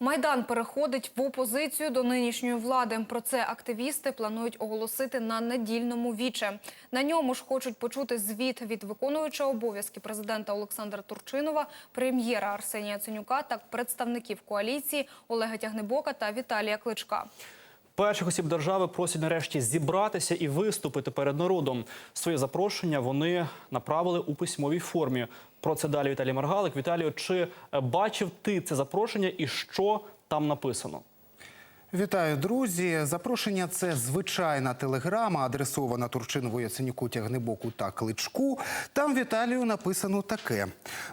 Майдан переходить в опозицію до нинішньої влади. Про це активісти планують оголосити на недільному віче. На ньому ж хочуть почути звіт від виконуючого обов'язки президента Олександра Турчинова, прем'єра Арсенія Ценюка та представників коаліції Олега Тягнебока та Віталія Кличка. Перших осіб держави просять нарешті зібратися і виступити перед народом. Своє запрошення вони направили у письмовій формі. Про це далі Віталій Маргалик. Віталію, чи е, бачив ти це запрошення і що там написано? Вітаю, друзі. Запрошення це звичайна телеграма, адресована Турчинову Яценюку, Тягнебоку та Кличку. Там Віталію написано таке: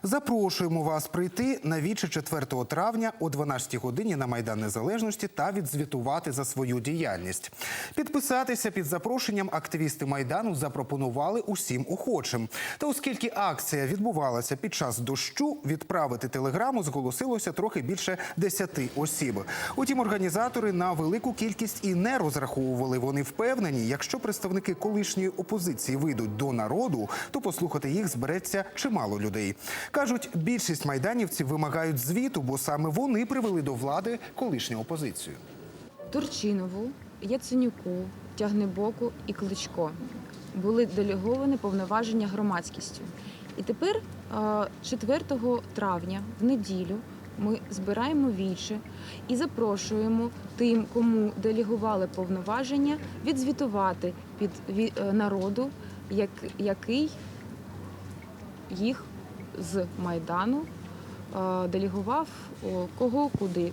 запрошуємо вас прийти на віче 4 травня о 12 годині на Майдан Незалежності та відзвітувати за свою діяльність. Підписатися під запрошенням активісти Майдану запропонували усім охочим. Та оскільки акція відбувалася під час дощу, відправити телеграму зголосилося трохи більше 10 осіб. Утім, організатори на велику кількість і не розраховували. Вони впевнені, якщо представники колишньої опозиції вийдуть до народу, то послухати їх збереться чимало людей. кажуть, більшість майданівців вимагають звіту, бо саме вони привели до влади колишню опозицію. Турчинову, Яценюку, Тягнебоку і Кличко були делеговані повноваження громадськістю. І тепер, е, 4 травня, в неділю, ми збираємо віче і запрошуємо тим, кому делегували повноваження, відзвітувати під е, народу, як- який їх з Майдану е, делегував кого куди.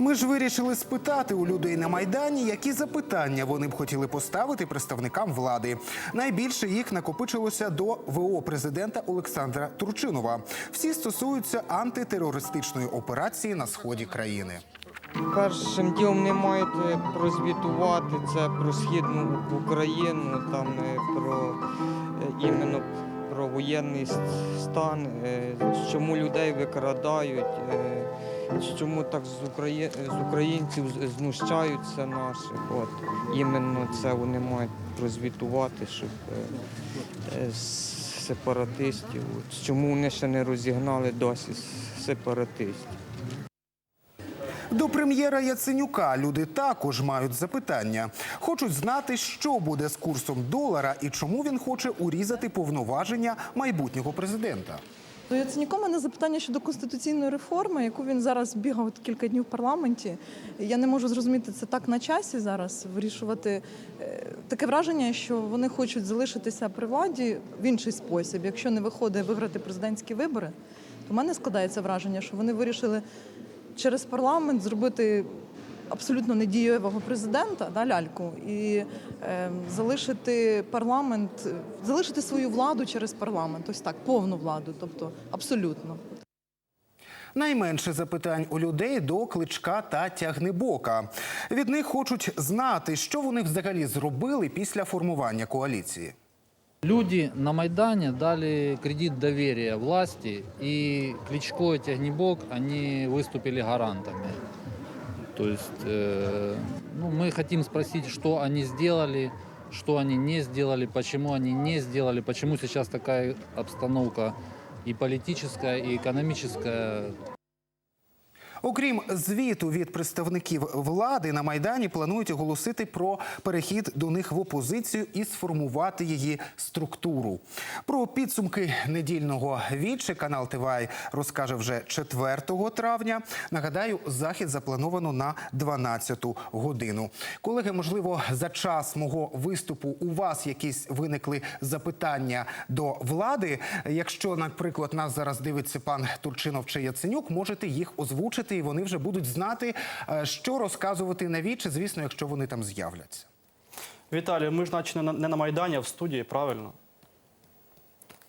Ми ж вирішили спитати у людей на майдані, які запитання вони б хотіли поставити представникам влади. Найбільше їх накопичилося до ВО президента Олександра Турчинова. Всі стосуються антитерористичної операції на сході країни. Першим ділом не маєте прозвітувати це про східну Україну, там е, про е, іменно про воєнний стан, е, чому людей викрадають, чому так з, Украї... з українців знущаються наших. От іменно це вони мають прозвітувати, щоб е, е, сепаратистів. От, Чому вони ще не розігнали досі сепаратистів? До прем'єра Яценюка люди також мають запитання. Хочуть знати, що буде з курсом долара і чому він хоче урізати повноваження майбутнього президента. До Яценюка у мене запитання щодо конституційної реформи, яку він зараз бігав кілька днів в парламенті. Я не можу зрозуміти, це так на часі зараз вирішувати. Е, Таке враження, що вони хочуть залишитися при владі в інший спосіб. Якщо не виходить виграти президентські вибори, то в мене складається враження, що вони вирішили через парламент зробити абсолютно недієвого президента, да, ляльку, і е, залишити парламент, залишити свою владу через парламент. Ось так, повну владу, тобто абсолютно. Найменше запитань у людей до кличка та тягнебока. Від них хочуть знати, що вони взагалі зробили після формування коаліції. Люди на Майдане дали кредит доверия власти, и Кличко и Тягнебок, они выступили гарантами. То есть э, ну, мы хотим спросить, что они сделали, что они не сделали, почему они не сделали, почему сейчас такая обстановка и политическая, и экономическая Окрім звіту від представників влади на майдані планують оголосити про перехід до них в опозицію і сформувати її структуру. Про підсумки недільного вічі канал ТВАЙ розкаже вже 4 травня. Нагадаю, захід заплановано на 12 годину. Колеги, можливо, за час мого виступу у вас якісь виникли запитання до влади. Якщо, наприклад, нас зараз дивиться пан Турчинов чи Яценюк, можете їх озвучити, і вони вже будуть знати, е, що розказувати на вічі, звісно, якщо вони там з'являться. Віталію, ми ж наче не на, Майдані, а в студії, правильно?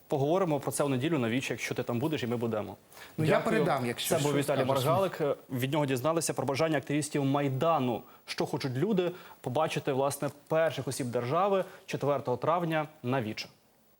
Поговоримо про це в неділю на вічі, якщо ти там будеш, і ми будемо. Ну, я передам, якщо це був Віталій. Маргалик. Від нього дізналися про бажання активістів Майдану. Що хочуть люди побачити власне перших осіб держави 4 травня на віче.